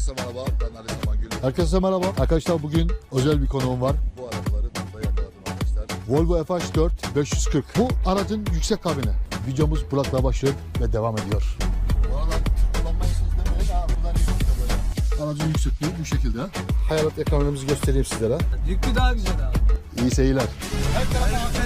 Herkese merhaba, ben Ali Zaman Gül. Herkese merhaba. Arkadaşlar bugün özel bir konuğum var. Bu arabaları burada yakaladım arkadaşlar. Volvo FH4 540. Bu aracın yüksek kabini. Videomuz Burak'la başlıyor ve devam ediyor. Bu aralar kullanmayısınız demeyin ha, buradan böyle. Aracın yüksekliği bu şekilde. Hayalet ekranımızı göstereyim sizlere. Yüklü daha güzel abi. İyi seyirler. Herkese merhaba.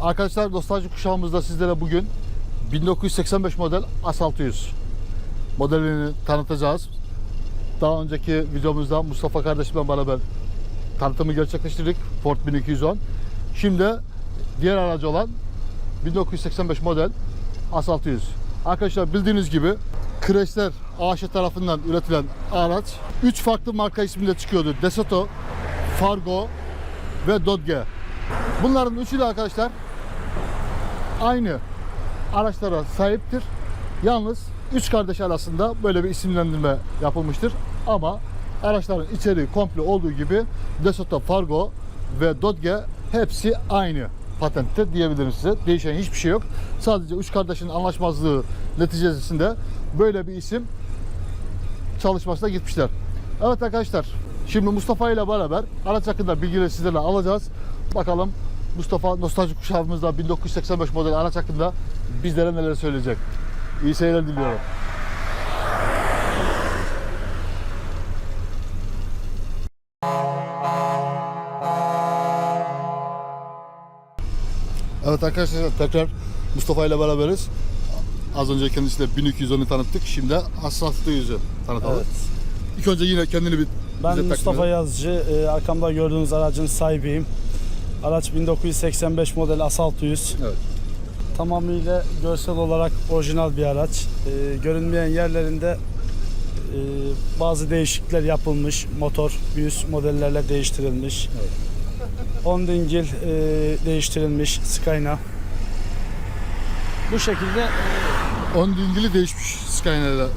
Arkadaşlar nostalji kuşağımızda sizlere bugün 1985 model A600 modelini tanıtacağız. Daha önceki videomuzda Mustafa kardeşimle beraber tanıtımı gerçekleştirdik. Ford 1210. Şimdi diğer aracı olan 1985 model A600. Arkadaşlar bildiğiniz gibi Chrysler AŞ tarafından üretilen araç 3 farklı marka isminde çıkıyordu. Desoto, Fargo ve Dodge. Bunların üçü de arkadaşlar aynı araçlara sahiptir. Yalnız üç kardeş arasında böyle bir isimlendirme yapılmıştır. Ama araçların içeriği komple olduğu gibi Desoto, Fargo ve Dodge hepsi aynı patentte diyebilirim size. Değişen hiçbir şey yok. Sadece üç kardeşin anlaşmazlığı neticesinde böyle bir isim çalışmasına gitmişler. Evet arkadaşlar, şimdi Mustafa ile beraber araç hakkında bilgileri sizlerle alacağız. Bakalım Mustafa nostalji kuşağımızda 1985 model araç hakkında bizlere neler söyleyecek. İyi seyirler diliyorum. Evet arkadaşlar tekrar Mustafa ile beraberiz. Az önce kendisiyle 1210'u tanıttık. Şimdi Asfaltlı yüzü tanıtalım. Evet. İlk önce yine kendini bir Ben Mustafa. Yazıcı. e, arkamda gördüğünüz aracın sahibiyim. Araç 1985 model A600. Evet. Tamamıyla görsel olarak orijinal bir araç. E, görünmeyen yerlerinde e, bazı değişiklikler yapılmış. Motor yüz modellerle değiştirilmiş. Evet. 10 dingil e, değiştirilmiş. Skyna. Bu şekilde 10 dingili değişmiş Skyline'la.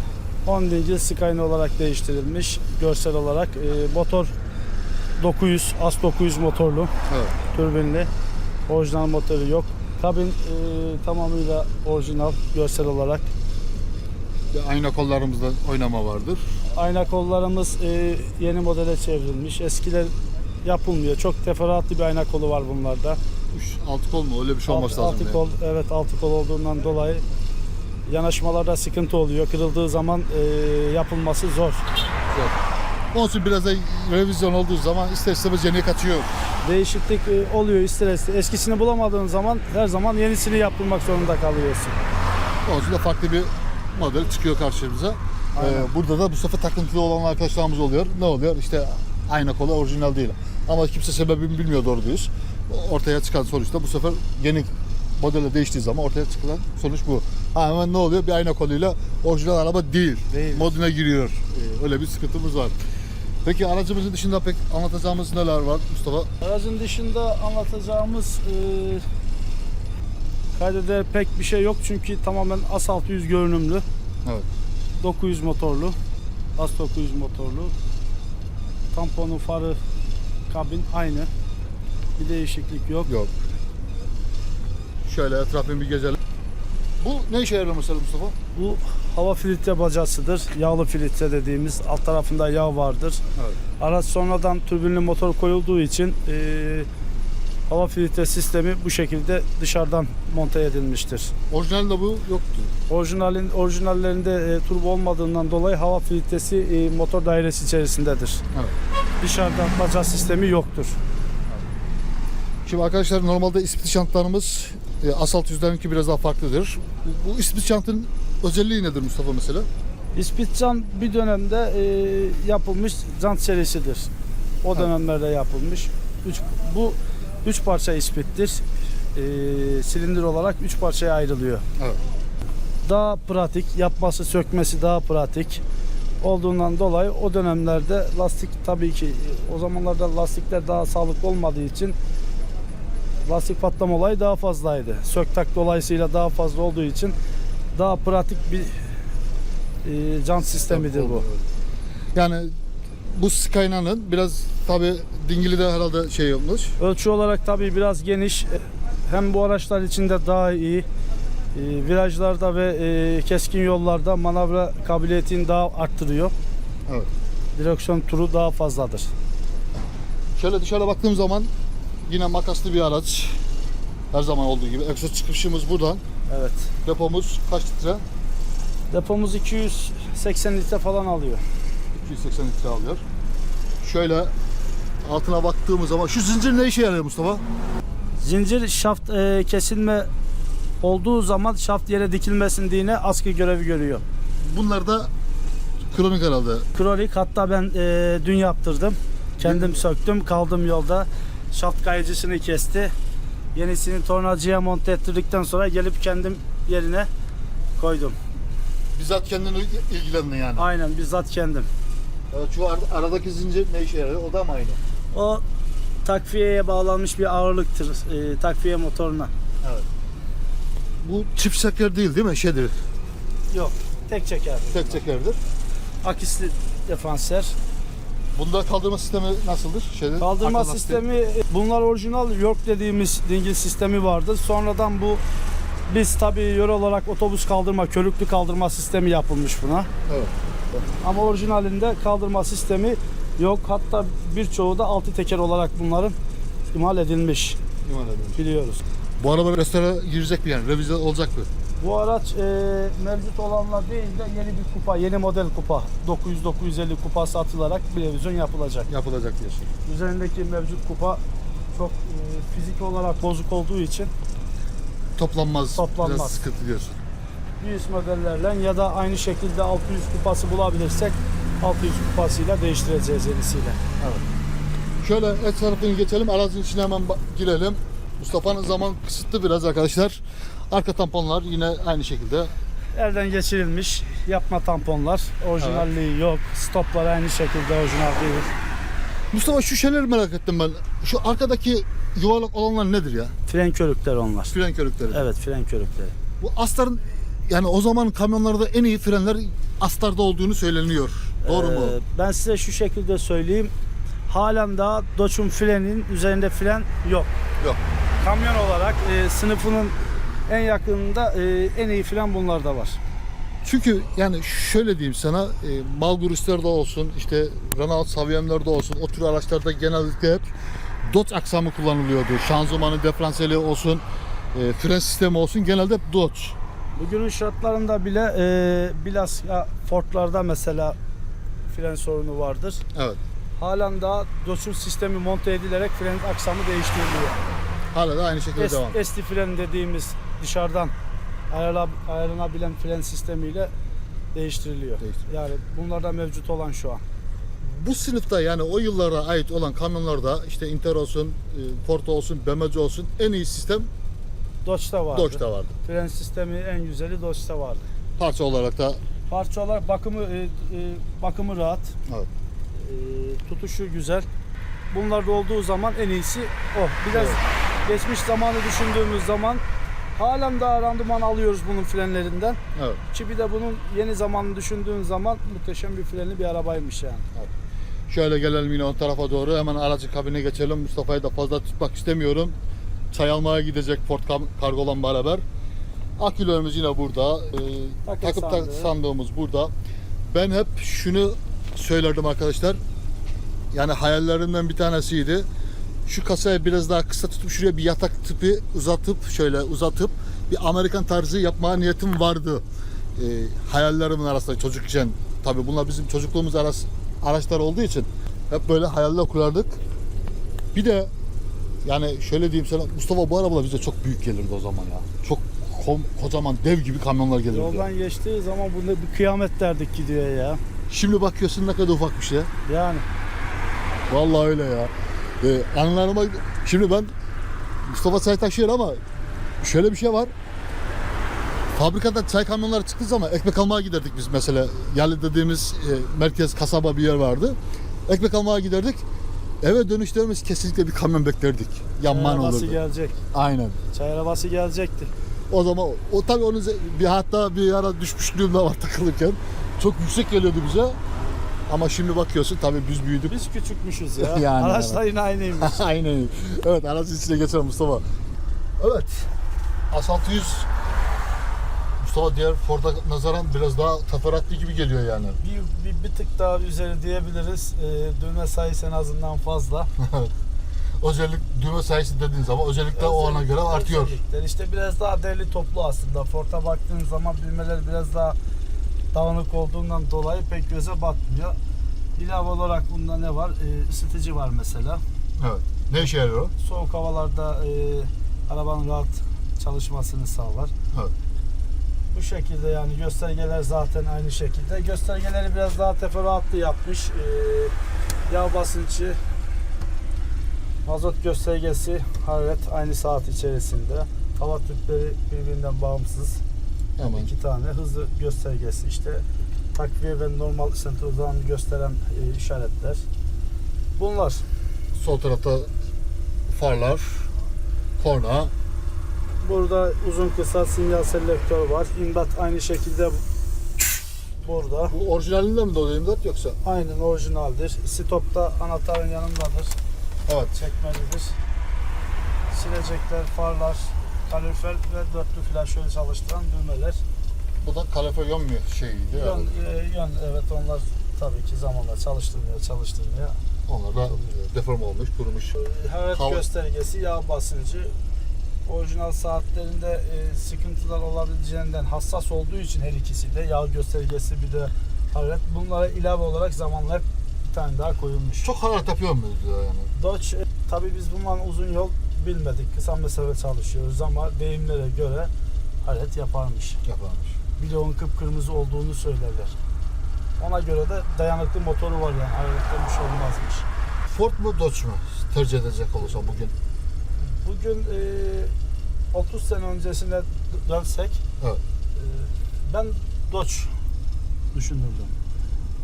10 dingil Skyna olarak değiştirilmiş. Görsel olarak e, motor 900 AS 900 motorlu. Evet. türbinli. Orijinal motoru yok. Kabin e, tamamıyla orijinal görsel olarak. Bir Ayna kollarımızda oynama vardır. Ayna kollarımız e, yeni modele çevrilmiş. Eskiler yapılmıyor. Çok teferruatlı bir ayna kolu var bunlarda. 3 altı kol mu? Öyle bir şey olması Alt- lazım. altı yani. kol, evet altı kol olduğundan dolayı yanaşmalarda sıkıntı oluyor. Kırıldığı zaman e, yapılması zor. Olsun biraz da revizyon olduğu zaman ister istemez yeniye kaçıyor. Değişiklik e, oluyor ister istemez. Eskisini bulamadığın zaman her zaman yenisini yaptırmak zorunda kalıyorsun. Olsun da farklı bir model çıkıyor karşımıza. Ee, burada da bu sefer takıntılı olan arkadaşlarımız oluyor. Ne oluyor? İşte ayna kolu orijinal değil. Ama kimse sebebini bilmiyor doğru düz. Ortaya çıkan sonuçta bu sefer yeni modelle değiştiği zaman ortaya çıkan sonuç bu. Ha, hemen ne oluyor? Bir ayna koluyla orijinal araba değil. Değil. Moduna giriyor. Ee, öyle bir sıkıntımız var. Peki aracımızın dışında pek anlatacağımız neler var Mustafa? Aracın dışında anlatacağımız e, kaydeder pek bir şey yok çünkü tamamen AS 600 görünümlü. Evet. 900 motorlu. AS 900 motorlu. Tamponu, farı, kabin aynı. Bir değişiklik yok. Yok. Şöyle etrafını bir gezelim. Bu ne işe yarıyor mesela Mustafa? Bu hava filtre bacasıdır. Yağlı filtre dediğimiz alt tarafında yağ vardır. Evet. Araç sonradan türbinli motor koyulduğu için e, hava filtre sistemi bu şekilde dışarıdan monte edilmiştir. Orijinalinde bu yoktu. Orijinalin orijinallerinde e, turbo olmadığından dolayı hava filtresi e, motor dairesi içerisindedir. Evet. Dışarıdan baca sistemi yoktur. Şimdi arkadaşlar normalde ispit jantlarımız e, asfalt yüzlerinki biraz daha farklıdır. Bu, bu ispit jantın özelliği nedir Mustafa mesela? İspitcan bir dönemde e, yapılmış jant serisidir. O Ha. dönemlerde yapılmış. Üç, bu üç parça ispittir. E, silindir olarak üç parçaya ayrılıyor. Evet. Daha pratik, yapması sökmesi daha pratik olduğundan dolayı o dönemlerde lastik tabii ki e, o zamanlarda lastikler daha sağlıklı olmadığı için lastik patlama olayı daha fazlaydı. Söktak dolayısıyla daha fazla olduğu için daha pratik bir e, jant sistemidir bu. Yani bu Skyline'ın biraz tabi dingili de herhalde şey olmuş. Ölçü olarak tabii biraz geniş. Hem bu araçlar içinde daha iyi. E, virajlarda ve e, keskin yollarda manevra kabiliyetini daha arttırıyor. Evet. Direksiyon turu daha fazladır. Şöyle dışarı baktığım zaman yine makaslı bir araç. Her zaman olduğu gibi. Egzoz çıkışımız buradan. Evet. Depomuz kaç litre? Depomuz 280 litre falan alıyor. 280 litre alıyor. Şöyle altına baktığımız zaman şu zincir ne işe yarıyor Mustafa? Zincir şaft e, kesilme olduğu zaman şaft yere dikilmesin diye askı görevi görüyor. Bunlar da kronik herhalde. Kronik hatta ben e, dün yaptırdım. Kendim söktüm kaldım yolda. Şaft kayıcısını kesti. Yenisini tornacıya monte ettirdikten sonra gelip kendim yerine koydum. Bizzat kendin ilgilendin yani. Aynen bizzat kendim. Evet, şu ar- aradaki zincir ne işe yarıyor? O da mı aynı? O takviyeye bağlanmış bir ağırlıktır e, takviye motoruna. Bu çift çeker değil değil mi? Şeydir. Yok tek çeker. Tek çekerdir. Akisli defanser. Bunda kaldırma sistemi nasıldır? Şeyde, Kaldırma arka lastik- sistemi bunlar orijinal York dediğimiz dingil sistemi vardı. Sonradan bu biz tabii yöre olarak otobüs kaldırma, körüklü kaldırma sistemi yapılmış buna. Evet. Ama orijinalinde kaldırma sistemi yok. Hatta birçoğu da altı teker olarak bunların imal edilmiş İman edilmiş. biliyoruz. Bu araba restora girecek mi yani? Revize olacak mı? Bu araç e, mevcut olanlar değil de yeni bir kupa, yeni model kupa 900-950 kupa satılarak bir revizyon yapılacak. Yapılacak diyorsun. Üzerindeki mevcut kupa çok e, fizik olarak bozuk olduğu için Toplanmaz. Toplanmaz. Biraz sıkıntı diyorsun. 100 modellerle ya da aynı şekilde 600 kupası bulabilirsek 600 kupasıyla değiştireceğiz yenisiyle. Şöyle et tarafını geçelim. Aracın içine hemen girelim. Mustafa'nın zaman kısıtlı biraz arkadaşlar. Arka tamponlar yine aynı şekilde. Elden geçirilmiş yapma tamponlar. Orijinalliği yok. Stoplar aynı şekilde orijinal değil. Mustafa şu şeyleri merak ettim ben. Şu arkadaki yuvarlak olanlar nedir ya? Fren körükleri onlar. Fren körükleri. Evet fren körükleri. Bu Astar'ın yani o zaman kamyonlarda en iyi frenler Astar'da olduğunu söyleniyor. Doğru mu? Ee, ben size şu şekilde söyleyeyim. Halen daha Dodge'un frenin üzerinde fren yok. Yok. Kamyon olarak e, sınıfının en yakınında e, en iyi fren bunlarda var. Çünkü yani şöyle diyeyim sana, e, Malgurus'larda olsun, işte Renault Saviem'lerde olsun, o tür araçlarda genellikle hep Dodge aksamı kullanılıyordu. Şanzımanı, diferansiyeli olsun, e, fren sistemi olsun genelde hep Dodge. Bugünün şartlarında bile e, bilhassa Ford'larda mesela fren sorunu vardır. Evet. Halen daha Dodge'un sistemi monte edilerek fren aksamı değiştiriliyor. Hala da aynı şekilde devam. Es, esti fren dediğimiz dışarıdan ayarla, ayarlanabilen fren sistemiyle değiştiriliyor. Değiştiriliyor. Yani bunlar da mevcut olan şu an. Bu sınıfta yani o yıllara ait olan kamyonlarda işte Inter olsun, e, Ford olsun, BMW olsun en iyi sistem Dodge'da vardı. Dodge'da vardı. Fren sistemi en güzeli Dodge'da vardı. Parça olarak da Parça olarak bakımı e, e, bakımı rahat. Evet. E, tutuşu güzel. Bunlar da olduğu zaman en iyisi o. Biraz geçmiş zamanı düşündüğümüz zaman halen daha randıman alıyoruz bunun frenlerinden. evet. Ki bir de bunun yeni zamanını düşündüğün zaman muhteşem bir frenli bir arabaymış yani. Şöyle gelelim yine o tarafa doğru. Hemen aracı kabine geçelim. Mustafa'yı da fazla tutmak istemiyorum. Çay almaya gidecek Ford Kargo'la beraber. Akülerimiz yine burada. Ee, takıp tak- sandığı. sandığımız burada. Ben hep şunu söylerdim arkadaşlar. Yani hayallerimden bir tanesiydi. Şu kasayı biraz daha kısa tutup şuraya bir yatak tipi uzatıp şöyle uzatıp bir Amerikan tarzı yapmaya niyetim vardı. Ee, hayallerimin arasında çocukken. Tabii bunlar bizim çocukluğumuz aras, araçlar olduğu için hep böyle hayaller kurardık. Bir de yani şöyle diyeyim sana Mustafa bu arabalar bize çok büyük gelirdi o zaman ya. Çok kom- kocaman dev gibi kamyonlar gelirdi. Yoldan geçtiği zaman bunda bir kıyamet derdik gidiyor ya. Şimdi bakıyorsun ne kadar ufakmış ya. Yani Vallahi öyle ya. Ee, anılarıma şimdi ben Mustafa çay taşıyor ama şöyle bir şey var. Fabrikada çay kamyonları çıktığı zaman ekmek almaya giderdik biz mesela. Yerli dediğimiz e, merkez kasaba bir yer vardı. Ekmek almaya giderdik. Eve dönüşlerimiz kesinlikle bir kamyon beklerdik. Yanman olurdu. gelecek. Aynen. Çay arabası gelecekti. O zaman o tabii onun ze- bir hatta bir ara düşmüşlüğüm de var takılırken. Çok yüksek geliyordu bize. Ama şimdi bakıyorsun tabii biz büyüdük. Biz küçükmüşüz ya. Yani, Araçlar yine aynıymış. Aynen. Evet aracın içine geçelim Mustafa. Evet. Asfalt 100 Mustafa diğer Ford'a nazaran biraz daha teferruatlı gibi geliyor yani. bir, bir, bir tık daha üzeri diyebiliriz. Ee, düğme sayısı en azından fazla. Özellik düğme sayısı dediğin zaman özellikle o ana göre artıyor. Özellikler işte biraz daha derli toplu aslında. Ford'a baktığın zaman düğmeler biraz daha dağınık olduğundan dolayı pek göze batmıyor. İlave olarak bunda ne var? Ee, ısıtıcı var mesela. Evet. Ne işe yarıyor? o? Soğuk havalarda e, arabanın rahat çalışmasını sağlar. Evet. Bu şekilde yani göstergeler zaten aynı şekilde. Göstergeleri biraz daha teferruatlı yapmış. Ee, yağ basıncı, mazot göstergesi, hararet aynı saat içerisinde. Hava tüpleri birbirinden bağımsız. Hemen. iki tane hızlı göstergesi işte takviye ve normal sentrozanı gösteren e, işaretler. Bunlar Sol tarafta farlar, korna. Burada uzun kısa sinyal selektör var. İmdat aynı şekilde burada. Bu orijinalinde mi dolu 24 yoksa? Aynen orijinaldir. Stopta anahtarın yanındadır. Evet. Çekmelidir. Silecekler, farlar, kalorifer ve dörtlü flaşörü çalıştıran düğmeler. Bu da kalife yön mü şeyiydi? Yön, herhalde. e, yön evet onlar tabii ki zamanla çalıştırmaya çalıştırmaya. Onlar da e, deforme olmuş, kurumuş. Hararet Hava- göstergesi, yağ basıncı. Orijinal saatlerinde e, sıkıntılar olabileceğinden hassas olduğu için her ikisi de yağ göstergesi bir de hararet. Bunlara ilave olarak zamanla hep bir tane daha koyulmuş. Çok hararet yapıyor mu diyor yani? Dodge e, tabii biz bundan uzun yol bilmedik. Kısa mesafe çalışıyoruz ama deyimlere göre hararet yaparmış. Yaparmış. Bloğun kıpkırmızı olduğunu söylerler. Ona göre de dayanıklı motoru var yani bir şey olmazmış. Ford mu Dodge mu tercih edecek olursa bugün? Bugün e, 30 sene öncesine dönsek Evet. e, ben Dodge düşünürdüm.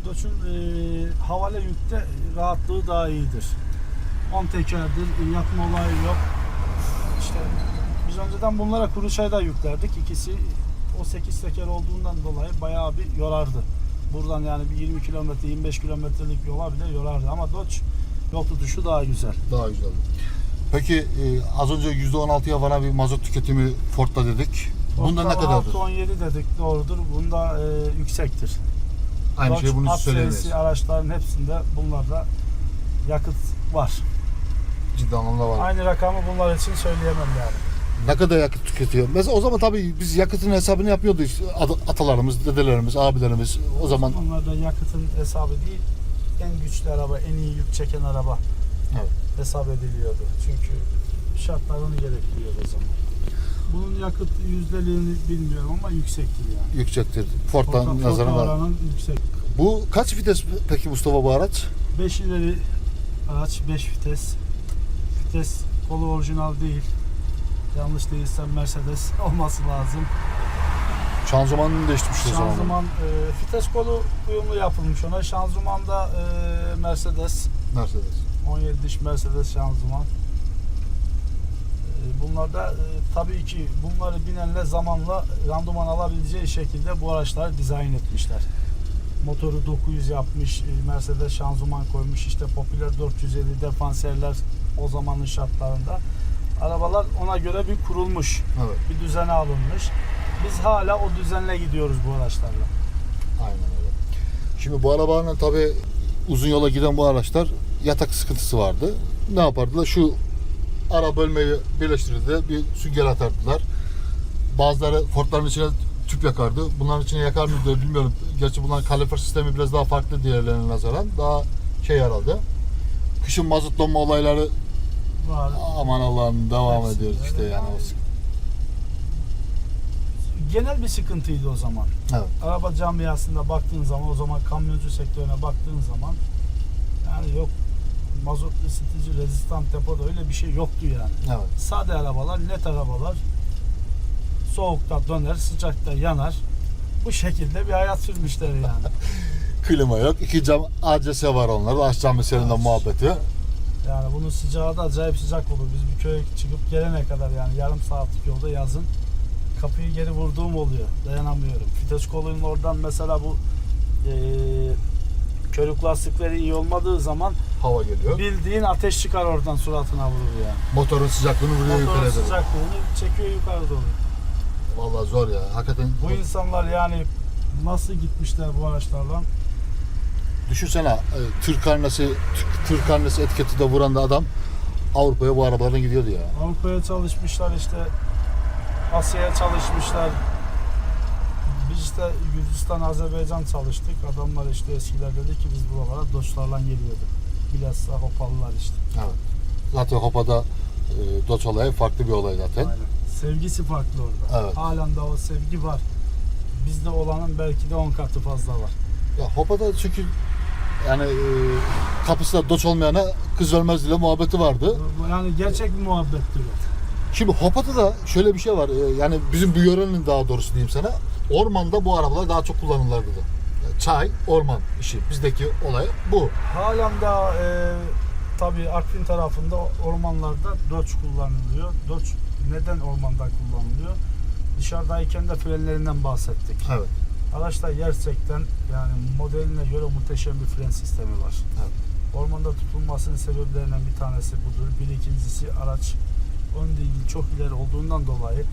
Dodge'un e, havale yükte rahatlığı daha iyidir. 10 tekerdir, yatma olayı yok. İşte biz önceden bunlara kuru çayda yüklerdik. İkisi o 8 teker olduğundan dolayı bayağı bir yorardı. Buradan yani bir 20 kilometre, 25 kilometrelik yola bile yorardı. Ama Dodge yol tutuşu daha güzel. Daha güzel. Peki e, az önce %16'ya varan bir mazot tüketimi Ford'da dedik. Bunda ne kadardır? 17 dedik doğrudur. Bunda e, yüksektir. Aynı Dodge şey bunu serisi araçların hepsinde bunlarda yakıt var. Ciddi anlamda var. Aynı rakamı bunlar için söyleyemem yani. Ne kadar yakıt tüketiyor? Mesela o zaman tabii biz yakıtın hesabını işte At- Atalarımız, dedelerimiz, abilerimiz o zaman Onlarda yakıtın hesabı değil, en güçlü araba, en iyi yük çeken araba Evet. hesap ediliyordu. Çünkü şartlar onu gerektiriyordu o zaman. Bunun yakıt yüzdeliğini bilmiyorum ama yüksektir yani. yüksektir. Ford'dan Ford- Ford nazaran var. oranın yüksek. Bu kaç vites peki Mustafa bu araç? 5 ileri araç 5 vites. Vites kolu orijinal değil. Yanlış değilsem Mercedes olması lazım. Şanzımanını değiştirmiş o zaman. Şanzıman e, vites kolu uyumlu yapılmış ona. Şanzıman da e, Mercedes. Mercedes. 17 diş Mercedes şanzıman. E, bunlarda e, tabii ki bunları binenle zamanla randıman alabileceği şekilde bu araçları dizayn etmişler. Motoru 900 yapmış, e, Mercedes şanzıman koymuş, işte popüler 450 defanserler o zamanın şartlarında. Arabalar ona göre bir kurulmuş, Evet. bir düzene alınmış. Biz hala o düzenle gidiyoruz bu araçlarla. Aynen öyle. Şimdi bu arabanın tabi uzun yola giden bu araçlar yatak sıkıntısı vardı. Ne yapardılar? Şu ara bölmeyi birleştirirdi. Bir sünger atardılar. Bazıları Ford'ların içine tüp yakardı. Bunların içine yakar mıydı bilmiyorum. Gerçi bunların kalifer sistemi biraz daha farklı diğerlerine nazaran. Daha şey herhalde. Kışın mazotlanma olayları Var. aman Allah'ım devam Hepsi ediyoruz öyle işte yani. yani. Genel bir sıkıntıydı o zaman. Evet. Araba camiasında baktığın zaman, o zaman kamyoncu sektörüne baktığın zaman yani yok mazot ısıtıcı, rezistan depoda öyle bir şey yoktu yani. Evet. Sade arabalar, net arabalar soğukta döner, sıcakta yanar. Bu şekilde bir hayat sürmüşler yani. Klima yok. İki cam ACS var onlarda. Aç cam meselinde Evet. muhabbeti. Bunun sıcağı da acayip sıcak olur. Biz bir köye çıkıp gelene kadar yani yarım saatlik yolda yazın kapıyı geri vurduğum oluyor. Dayanamıyorum. Fites kolunun oradan mesela bu eee körük lastikleri iyi olmadığı zaman Hava geliyor. bildiğin ateş çıkar oradan suratına vurur yani. Motorun sıcaklığını vuruyor Motorun yukarıya doğru. sıcaklığını çekiyor yukarı doğru. Vallahi zor ya. Hakikaten Bu insanlar yani nasıl gitmişler bu araçlarla? düşünsene e, tır karnesi tır- karnesi etiketi de vuran da adam Avrupa'ya bu arabalarla gidiyordu ya. Avrupa'ya çalışmışlar işte Asya'ya çalışmışlar. Biz işte Gürcistan, Azerbaycan çalıştık. Adamlar işte eskiler dedi ki biz buralara Doçlarla geliyorduk. Bilhassa Hopalılar işte. Evet. Zaten Hopa'da e, Doç olayı farklı bir olay zaten. Sevgisi farklı orada. Evet. Halen de o sevgi var. Bizde olanın belki de 10 katı fazla var. Ya Hopa'da çünkü yani e, kapısında Doç olmayana kız ölmez diye muhabbeti vardı. Yani gerçek bir muhabbettir o. Şimdi Hopa'da da şöyle bir şey var. e, Yani bizim bu yörenin daha doğrusu diyeyim sana. Ormanda bu arabalar daha çok kullanırlardı da. Yani Çay, orman işi. Bizdeki olay bu. Halen daha e, tabii Artvin tarafında ormanlarda Dodge kullanılıyor. Dodge neden ormanda kullanılıyor? Dışarıdayken de frenlerinden bahsettik. Evet. Araçta gerçekten yani modeline göre muhteşem bir fren sistemi var. Evet. Ormanda tutulmasının sebeplerinden bir tanesi budur. Bir ikincisi araç ön değil çok ileri olduğundan dolayı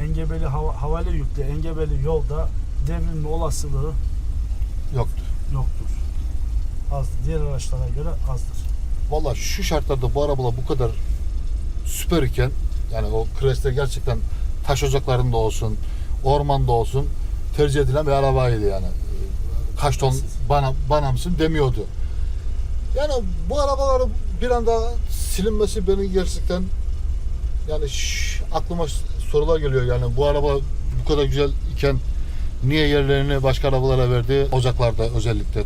engebeli hava, havale yüklü engebeli yolda devrilme olasılığı Yoktu. yoktur. Az diğer araçlara göre azdır. Valla şu şartlarda bu arabalar bu kadar süper iken yani o Crest'te gerçekten taş ocaklarında olsun, ormanda olsun tercih edilen bir arabaydı yani. Kaç ton bana, bana mısın demiyordu. Yani bu arabaların bir anda silinmesi beni gerçekten yani şş, aklıma sorular geliyor yani bu araba bu kadar güzel iken niye yerlerini başka arabalara verdi? Ocaklarda özellikle,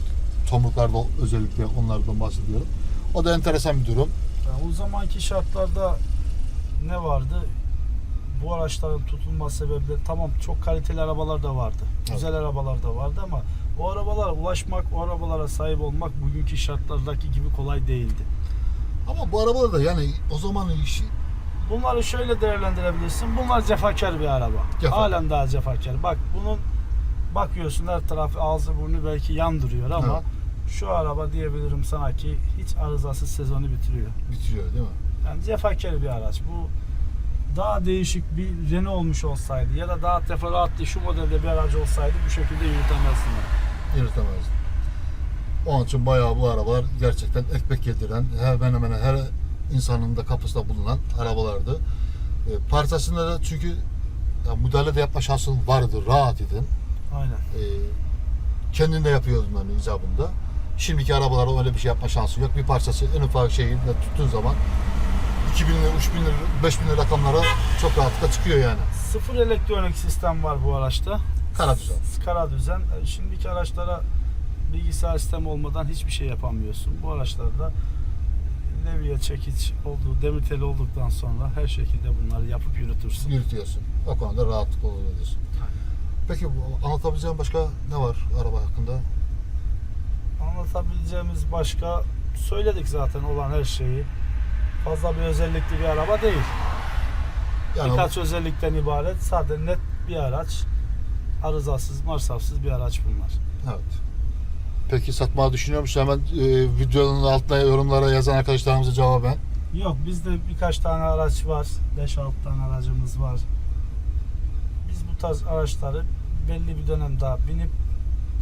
tomruklarda özellikle onlardan bahsediyorum. O da enteresan bir durum. Yani o zamanki şartlarda ne vardı? Bu araçların tutulma sebepleri tamam çok kaliteli arabalar da vardı. Evet. Güzel arabalar da vardı ama o arabalara ulaşmak, o arabalara sahip olmak bugünkü şartlardaki gibi kolay değildi. Ama bu arabalar da yani o zaman işi Bunları şöyle değerlendirebilirsin. Bunlar cefakar bir araba. Cefa. Halen daha cefakar. Bak bunun bakıyorsun her tarafı ağzı burnu belki yandırıyor ama Evet. şu araba diyebilirim sana ki hiç arızasız sezonu bitiriyor. bitiriyor değil mi? Yani cefakar bir araç. Bu daha değişik bir Renault olmuş olsaydı ya da daha teferruatlı şu modelde bir aracı olsaydı bu şekilde yürütemezsin. Yürütemez. Onun için bayağı bu arabalar gerçekten ekmek yediren, hemen hemen her insanın da kapısında bulunan arabalardı. E, parçasında da çünkü ya, müdahale de yapma şansın vardı, rahat idin. Aynen. E, kendin de yapıyordun hani icabında. Şimdiki arabalara öyle bir şey yapma şansı yok. Bir parçası en ufak şeyi tuttuğun zaman 2000 lira, 3000 lira, 5000 lira rakamlara çok rahatlıkla çıkıyor yani. Sıfır elektronik sistem var bu araçta. Kara düzen. Kara düzen. E, Şimdiki araçlara bilgisayar sistemi olmadan hiçbir şey yapamıyorsun. Bu araçlarda levye çekiç olduğu, demir teli olduktan sonra her şekilde bunları yapıp yürütürsün. yürütüyorsun. O konuda rahatlık olur diyorsun. Peki bu anlatabileceğin başka ne var araba hakkında? Anlatabileceğimiz başka söyledik zaten olan her şeyi. Fazla bir özellikli bir araba değil. Yani Birkaç özellikten ibaret. Sadece net bir araç. Arızasız, marsafsız bir araç bunlar. evet. Peki satmayı düşünüyor musun? Hemen e, videonun altına yorumlara yazan arkadaşlarımıza cevaben. Yok bizde birkaç tane araç var. 5-6 tane aracımız var. Biz bu tarz araçları belli bir dönem daha binip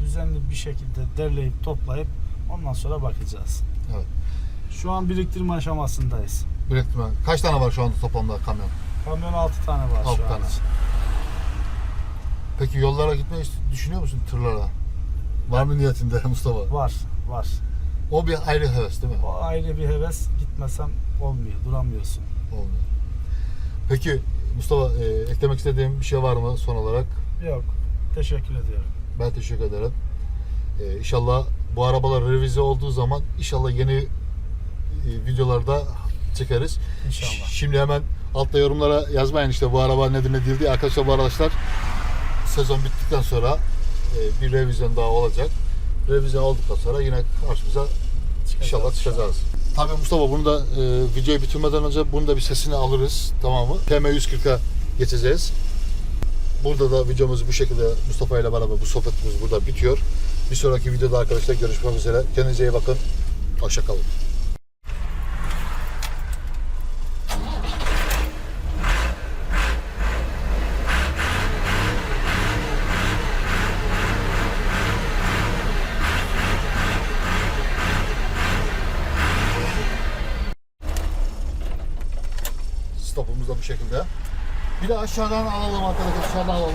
düzenli bir şekilde derleyip toplayıp ondan sonra bakacağız. Evet. Şu an biriktirme aşamasındayız. Üretme. Kaç tane var şu anda toplamda kamyon? Kamyon 6 tane var Altı şu an. tane. Peki yollara gitmeyi düşünüyor musun tırlara? Var mı niyetinde Mustafa? Var, var. O bir ayrı heves değil mi? O ayrı bir heves. Gitmesem olmuyor, duramıyorsun. Olmuyor. Peki Mustafa e, eklemek istediğim bir şey var mı son olarak? Yok. Teşekkür ediyorum. Ben teşekkür ederim. Ee, inşallah bu arabalar revize olduğu zaman inşallah yeni e, videolarda çekeriz. İnşallah. Şimdi hemen altta yorumlara yazmayın işte bu araba nedir ne değil diye. Arkadaşlar bu araçlar sezon bittikten sonra e, bir revizyon daha olacak. Revizyon olduktan sonra yine karşımıza inşallah çıkacağız. Tabii Mustafa bunu da e, videoyu bitirmeden önce bunu da bir sesini alırız. Tamam mı? TM140'a geçeceğiz. Burada da videomuz bu şekilde Mustafa ile beraber bu sohbetimiz burada bitiyor. Bir sonraki videoda arkadaşlar görüşmek üzere. Kendinize iyi bakın. Hoşça kalın. Stopumuz da bu şekilde. Bir de aşağıdan alalım arkadaşlar. Dışarıdan alalım.